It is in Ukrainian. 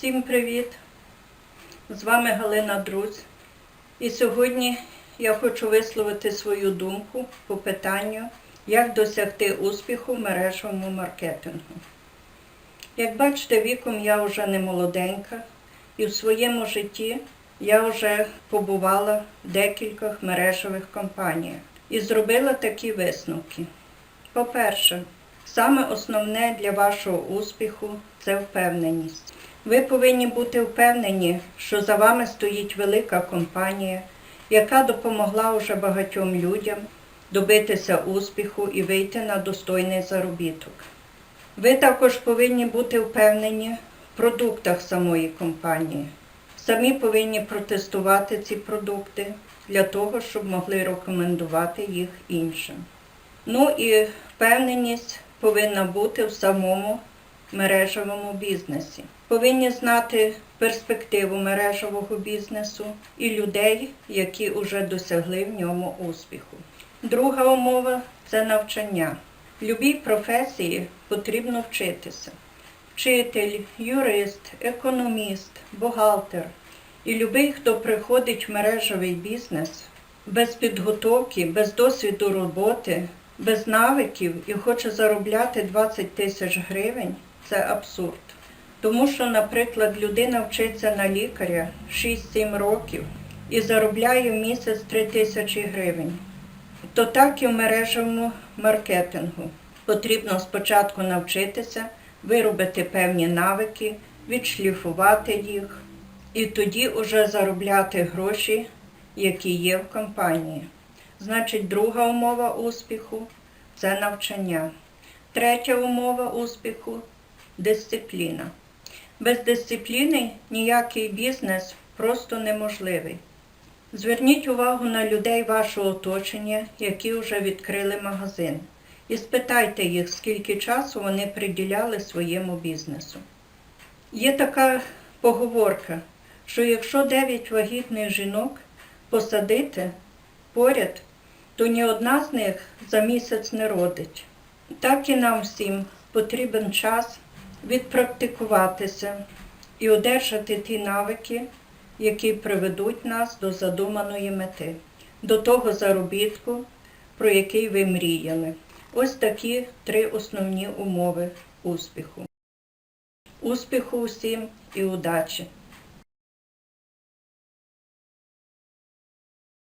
Всім привіт! З вами Галина Друз. І сьогодні я хочу висловити свою думку по питанню, як досягти успіху в мережевому маркетингу. Як бачите, віком я вже не молоденька, і в своєму житті я вже побувала в декількох мережевих компаніях і зробила такі висновки. По-перше, саме основне для вашого успіху це впевненість. Ви повинні бути впевнені, що за вами стоїть велика компанія, яка допомогла уже багатьом людям добитися успіху і вийти на достойний заробіток. Ви також повинні бути впевнені в продуктах самої компанії. Самі повинні протестувати ці продукти для того, щоб могли рекомендувати їх іншим. Ну і впевненість повинна бути в самому мережевому бізнесі. Повинні знати перспективу мережевого бізнесу і людей, які вже досягли в ньому успіху. Друга умова це навчання. В любій професії потрібно вчитися. Вчитель, юрист, економіст, бухгалтер і любий, хто приходить в мережевий бізнес без підготовки, без досвіду роботи, без навиків і хоче заробляти 20 тисяч гривень, це абсурд. Тому що, наприклад, людина вчиться на лікаря 6-7 років і заробляє в місяць 3 тисячі гривень. То так і в мережевому маркетингу. Потрібно спочатку навчитися, виробити певні навики, відшліфувати їх і тоді вже заробляти гроші, які є в компанії. Значить, друга умова успіху це навчання. Третя умова успіху дисципліна. Без дисципліни ніякий бізнес просто неможливий. Зверніть увагу на людей вашого оточення, які вже відкрили магазин, і спитайте їх, скільки часу вони приділяли своєму бізнесу. Є така поговорка, що якщо 9 вагітних жінок посадити поряд, то ні одна з них за місяць не родить. Так і нам всім потрібен час відпрактикуватися і одержати ті навики, які приведуть нас до задуманої мети, до того заробітку, про який ви мріяли. Ось такі три основні умови успіху. Успіху усім і удачі!